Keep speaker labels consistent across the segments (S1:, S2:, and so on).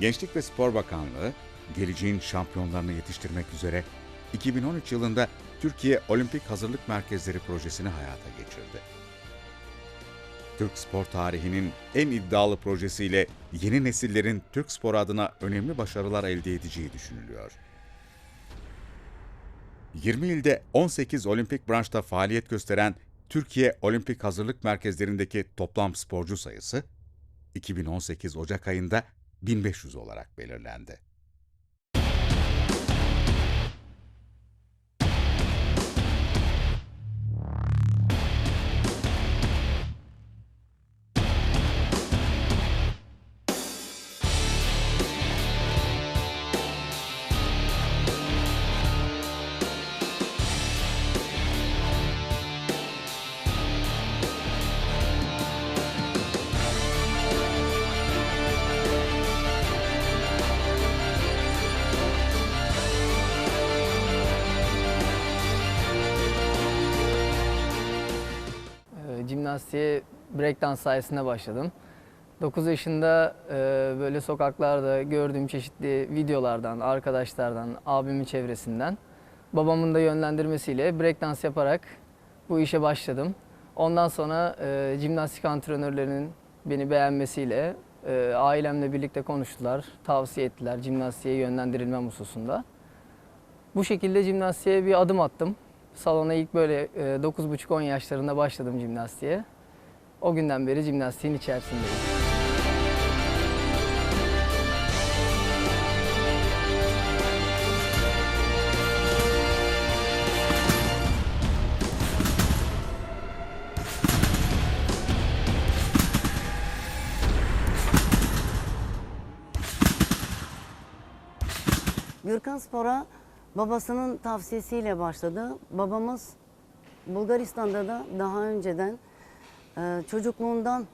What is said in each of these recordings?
S1: Gençlik ve Spor Bakanlığı, geleceğin şampiyonlarını yetiştirmek üzere 2013 yılında Türkiye Olimpik Hazırlık Merkezleri projesini hayata geçirdi. Türk spor tarihinin en iddialı projesiyle yeni nesillerin Türk spor adına önemli başarılar elde edeceği düşünülüyor. 20 ilde 18 olimpik branşta faaliyet gösteren Türkiye Olimpik Hazırlık Merkezlerindeki toplam sporcu sayısı 2018 Ocak ayında 1500 olarak belirlendi.
S2: Jimnastiğe breakdance sayesinde başladım. 9 yaşında e, böyle sokaklarda gördüğüm çeşitli videolardan, arkadaşlardan, abimin çevresinden babamın da yönlendirmesiyle breakdance yaparak bu işe başladım. Ondan sonra e, jimnastik antrenörlerinin beni beğenmesiyle e, ailemle birlikte konuştular, tavsiye ettiler jimnastiğe yönlendirilmem hususunda. Bu şekilde jimnastiğe bir adım attım. Salona ilk böyle e, 9,5-10 yaşlarında başladım jimnastiğe. O günden beri jimnastiğin içerisindeyim.
S3: Gürkan Spor'a babasının tavsiyesiyle başladı. Babamız Bulgaristan'da da daha önceden e, çocukluğundan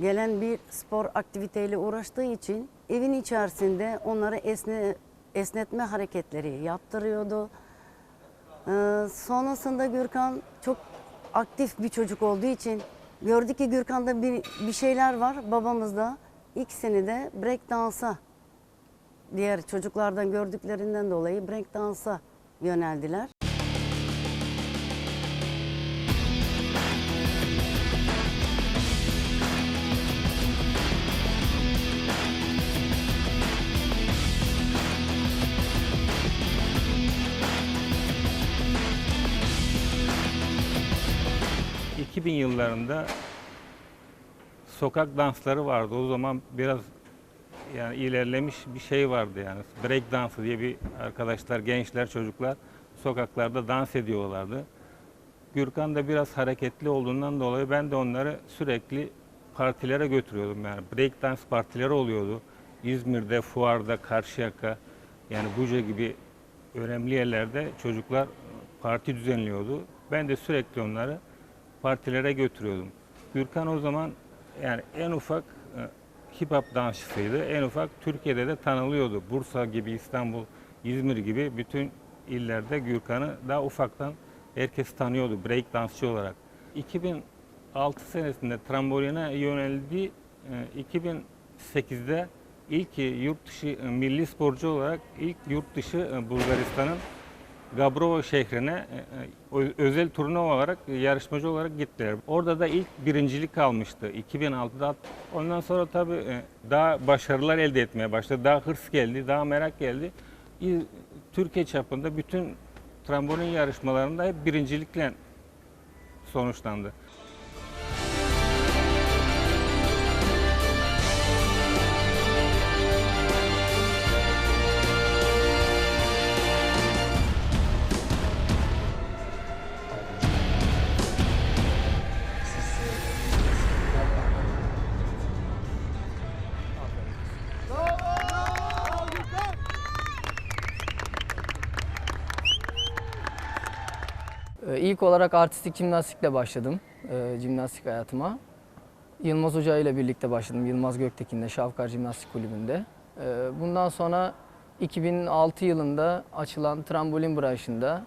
S3: gelen bir spor aktiviteyle uğraştığı için evin içerisinde onları esne, esnetme hareketleri yaptırıyordu. E, sonrasında Gürkan çok aktif bir çocuk olduğu için gördü ki Gürkan'da bir, bir şeyler var. Babamız da ikisini de break dansa diğer çocuklardan gördüklerinden dolayı break dansa yöneldiler.
S4: Hı. 2000 yıllarında sokak dansları vardı. O zaman biraz yani ilerlemiş bir şey vardı yani. Break dansı diye bir arkadaşlar, gençler, çocuklar sokaklarda dans ediyorlardı. Gürkan da biraz hareketli olduğundan dolayı ben de onları sürekli partilere götürüyordum yani. Break dans partileri oluyordu. İzmir'de, Fuar'da, Karşıyaka yani Buca gibi önemli yerlerde çocuklar parti düzenliyordu. Ben de sürekli onları partilere götürüyordum. Gürkan o zaman yani en ufak hip hop dansçısıydı. En ufak Türkiye'de de tanılıyordu. Bursa gibi, İstanbul, İzmir gibi bütün illerde Gürkan'ı daha ufaktan herkes tanıyordu break dansçı olarak. 2006 senesinde tramboline yöneldi. E, 2008'de ilk yurt dışı e, milli sporcu olarak ilk yurt dışı e, Bulgaristan'ın Gabrovo şehrine e, e, özel turnuva olarak e, yarışmacı olarak gittiler. Orada da ilk birincilik almıştı 2006'da. Ondan sonra tabii daha başarılar elde etmeye başladı. Daha hırs geldi, daha merak geldi. Türkiye çapında bütün trambolin yarışmalarında hep birincilikle sonuçlandı.
S2: İlk olarak artistik jimnastikle başladım e, jimnastik hayatıma. Yılmaz Hoca ile birlikte başladım. Yılmaz Göktekin'de Şavkar Jimnastik Kulübü'nde. Ee, Bundan sonra 2006 yılında açılan trambolin branşında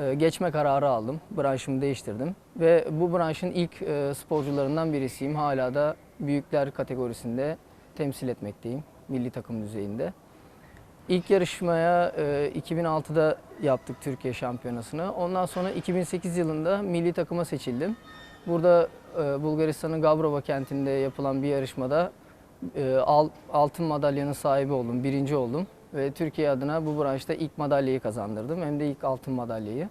S2: e, geçme kararı aldım. Branşımı değiştirdim. Ve bu branşın ilk e, sporcularından birisiyim. Hala da büyükler kategorisinde temsil etmekteyim. milli takım düzeyinde. İlk yarışmaya e, 2006'da yaptık Türkiye Şampiyonası'nı. Ondan sonra 2008 yılında milli takıma seçildim. Burada e, Bulgaristan'ın Gabrova kentinde yapılan bir yarışmada e, al- altın madalyanın sahibi oldum, birinci oldum. Ve Türkiye adına bu branşta ilk madalyayı kazandırdım. Hem de ilk altın madalyayı.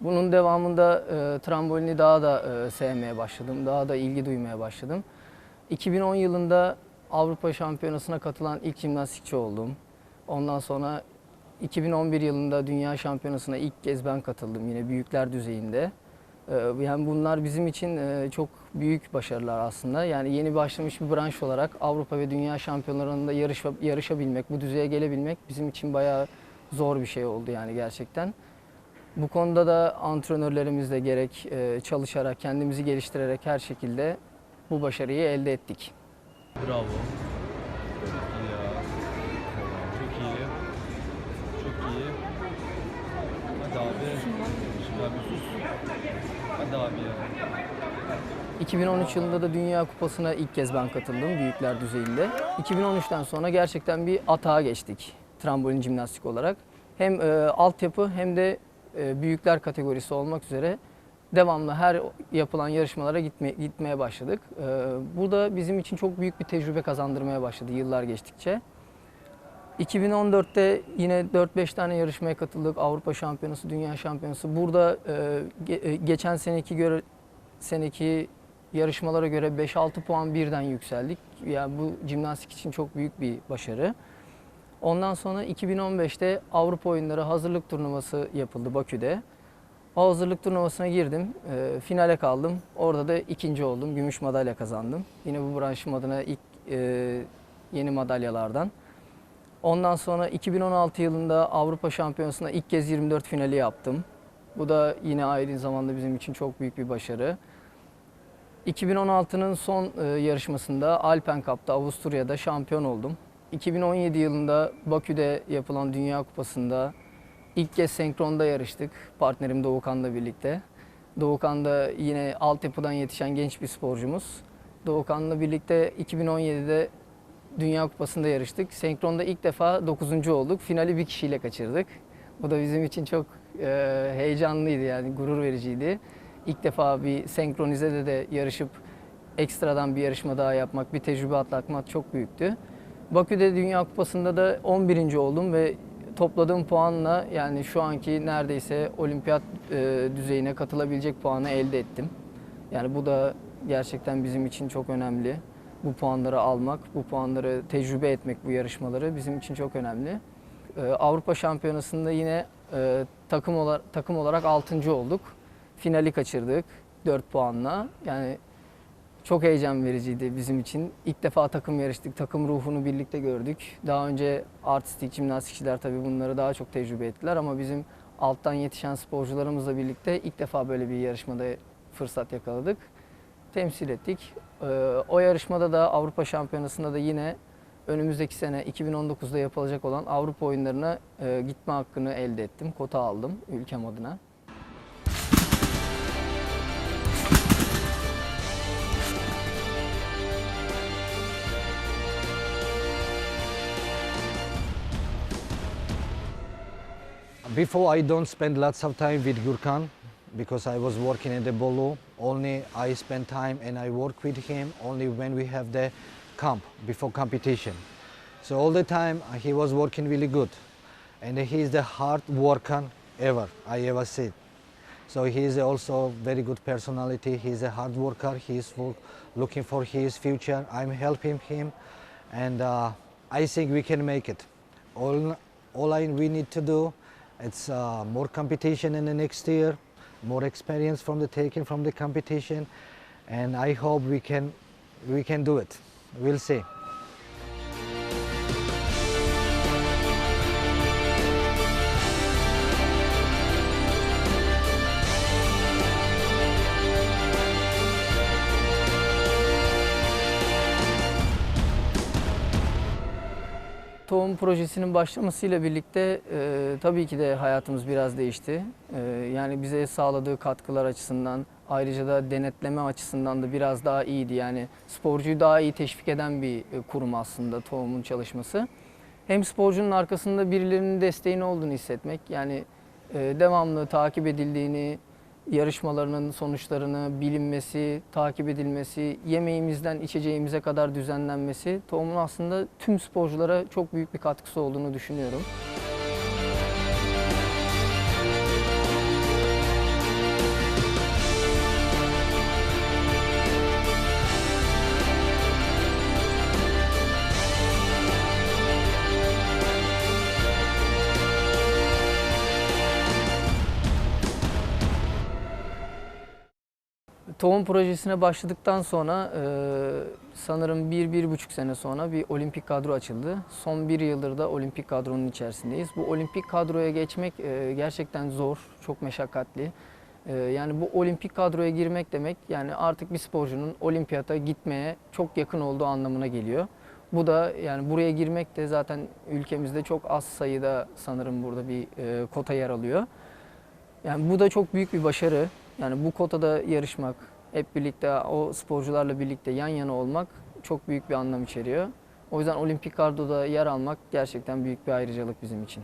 S2: Bunun devamında e, trambolini daha da e, sevmeye başladım. Daha da ilgi duymaya başladım. 2010 yılında Avrupa Şampiyonası'na katılan ilk jimnastikçi oldum. Ondan sonra 2011 yılında Dünya Şampiyonası'na ilk kez ben katıldım yine büyükler düzeyinde. E, yani bunlar bizim için e, çok büyük başarılar aslında. Yani yeni başlamış bir branş olarak Avrupa ve Dünya Şampiyonlarında yarış, yarışabilmek, bu düzeye gelebilmek bizim için bayağı zor bir şey oldu yani gerçekten. Bu konuda da antrenörlerimizle gerek e, çalışarak, kendimizi geliştirerek her şekilde bu başarıyı elde ettik.
S5: Bravo. Çok iyi ya. Çok iyi. Çok iyi. Hadi abi. Şimdi abi sus. Hadi abi ya.
S2: 2013 yılında da Dünya Kupası'na ilk kez ben katıldım büyükler düzeyinde. 2013'ten sonra gerçekten bir atağa geçtik trambolin jimnastik olarak. Hem e, altyapı hem de e, büyükler kategorisi olmak üzere devamlı her yapılan yarışmalara gitme, gitmeye başladık. E, bu bizim için çok büyük bir tecrübe kazandırmaya başladı yıllar geçtikçe. 2014'te yine 4-5 tane yarışmaya katıldık. Avrupa Şampiyonası, Dünya Şampiyonası. Burada e, e, geçen seneki göre seneki yarışmalara göre 5-6 puan birden yükseldik. Yani bu jimnastik için çok büyük bir başarı. Ondan sonra 2015'te Avrupa Oyunları hazırlık turnuvası yapıldı Bakü'de. Hazırlık turnuvasına girdim. e, finale kaldım. Orada da ikinci oldum. Gümüş madalya kazandım. Yine bu branşım adına ilk e, yeni madalyalardan. Ondan sonra 2016 yılında Avrupa Şampiyonası'nda ilk kez 24 finali yaptım. Bu da yine aynı zamanda bizim için çok büyük bir başarı. 2016'nın son e, yarışmasında Alpen Cup'ta Avusturya'da şampiyon oldum. 2017 yılında Bakü'de yapılan Dünya Kupası'nda ilk kez senkronda yarıştık partnerim Doğukan'la birlikte. Doğukan da yine altyapıdan yetişen genç bir sporcumuz. Doğukan'la birlikte 2017'de Dünya Kupası'nda yarıştık. Senkronda ilk defa 9. olduk. Finali bir kişiyle kaçırdık. Bu da bizim için çok e, heyecanlıydı yani gurur vericiydi. İlk defa bir senkronizede de yarışıp ekstradan bir yarışma daha yapmak, bir tecrübe atlatmak çok büyüktü. Bakü'de Dünya Kupası'nda da 11. oldum ve topladığım puanla yani şu anki neredeyse olimpiyat e, düzeyine katılabilecek puanı elde ettim. Yani bu da gerçekten bizim için çok önemli. Bu puanları almak, bu puanları tecrübe etmek bu yarışmaları bizim için çok önemli. Ee, Avrupa Şampiyonası'nda yine e, takım olarak takım olarak 6. olduk. Finali kaçırdık 4 puanla. Yani çok heyecan vericiydi bizim için. İlk defa takım yarıştık, takım ruhunu birlikte gördük. Daha önce artistik, jimnastikçiler tabii bunları daha çok tecrübe ettiler ama bizim alttan yetişen sporcularımızla birlikte ilk defa böyle bir yarışmada fırsat yakaladık. Temsil ettik. Ee, O yarışmada da Avrupa Şampiyonası'nda da yine önümüzdeki sene 2019'da yapılacak olan Avrupa oyunlarına e, gitme hakkını elde ettim. Kota aldım ülkem adına.
S6: Before I don't spend lots of time with Gurkan because I was working in the Bolu. Only I spend time and I work with him only when we have the camp before competition. So all the time uh, he was working really good, and he is the hard worker ever I ever see. So he is also very good personality. He is a hard worker. He is looking for his future. I'm helping him, and uh, I think we can make it. All, all I, we need to do, it's uh, more competition in the next year, more experience from the taking from the competition, and I hope we can, we can do it. We'll see.
S2: Tohum projesinin başlamasıyla birlikte e, tabii ki de hayatımız biraz değişti. E, yani bize sağladığı katkılar açısından Ayrıca da denetleme açısından da biraz daha iyiydi. Yani sporcuyu daha iyi teşvik eden bir e, kurum aslında tohumun çalışması. Hem sporcunun arkasında birilerinin desteğini olduğunu hissetmek, yani e, devamlı takip edildiğini, yarışmalarının sonuçlarını bilinmesi, takip edilmesi, yemeğimizden içeceğimize kadar düzenlenmesi tohumun aslında tüm sporculara çok büyük bir katkısı olduğunu düşünüyorum. Tohum projesine başladıktan sonra e, sanırım bir, bir buçuk sene sonra bir olimpik kadro açıldı. Son bir yıldır da olimpik kadronun içerisindeyiz. Bu olimpik kadroya geçmek e, gerçekten zor, çok meşakkatli. E, yani bu olimpik kadroya girmek demek yani artık bir sporcunun olimpiyata gitmeye çok yakın olduğu anlamına geliyor. Bu da yani buraya girmek de zaten ülkemizde çok az sayıda sanırım burada bir e, kota yer alıyor. Yani bu da çok büyük bir başarı. Yani bu kotada yarışmak, hep birlikte o sporcularla birlikte yan yana olmak çok büyük bir anlam içeriyor. O yüzden olimpik kadroda yer almak gerçekten büyük bir ayrıcalık bizim için.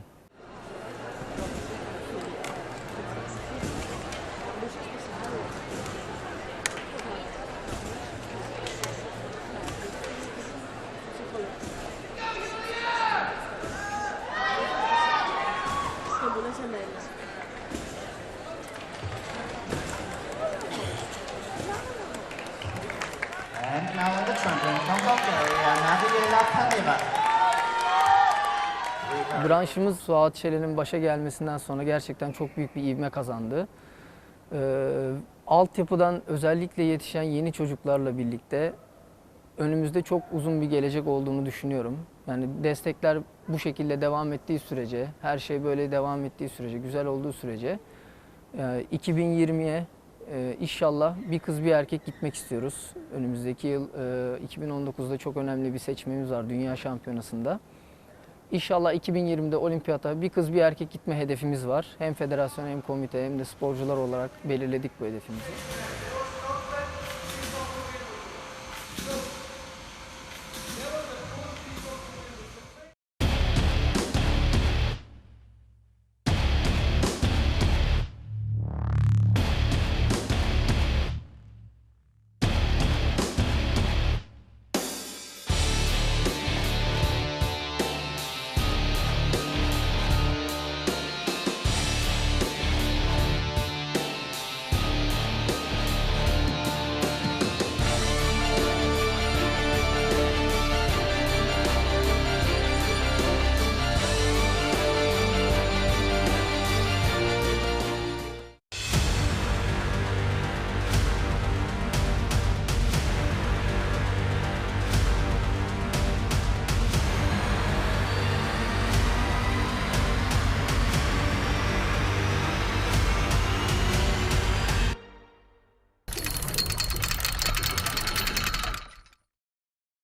S2: Branşımız Suat Çelen'in başa gelmesinden sonra gerçekten çok büyük bir ivme kazandı. Ee, altyapıdan özellikle yetişen yeni çocuklarla birlikte önümüzde çok uzun bir gelecek olduğunu düşünüyorum. Yani destekler bu şekilde devam ettiği sürece, her şey böyle devam ettiği sürece, güzel olduğu sürece e, 2020'ye e, inşallah bir kız bir erkek gitmek istiyoruz. Önümüzdeki yıl e, 2019'da çok önemli bir seçmemiz var Dünya Şampiyonası'nda. İnşallah 2020'de olimpiyata bir kız bir erkek gitme hedefimiz var. Hem federasyon hem komite hem de sporcular olarak belirledik bu hedefimizi.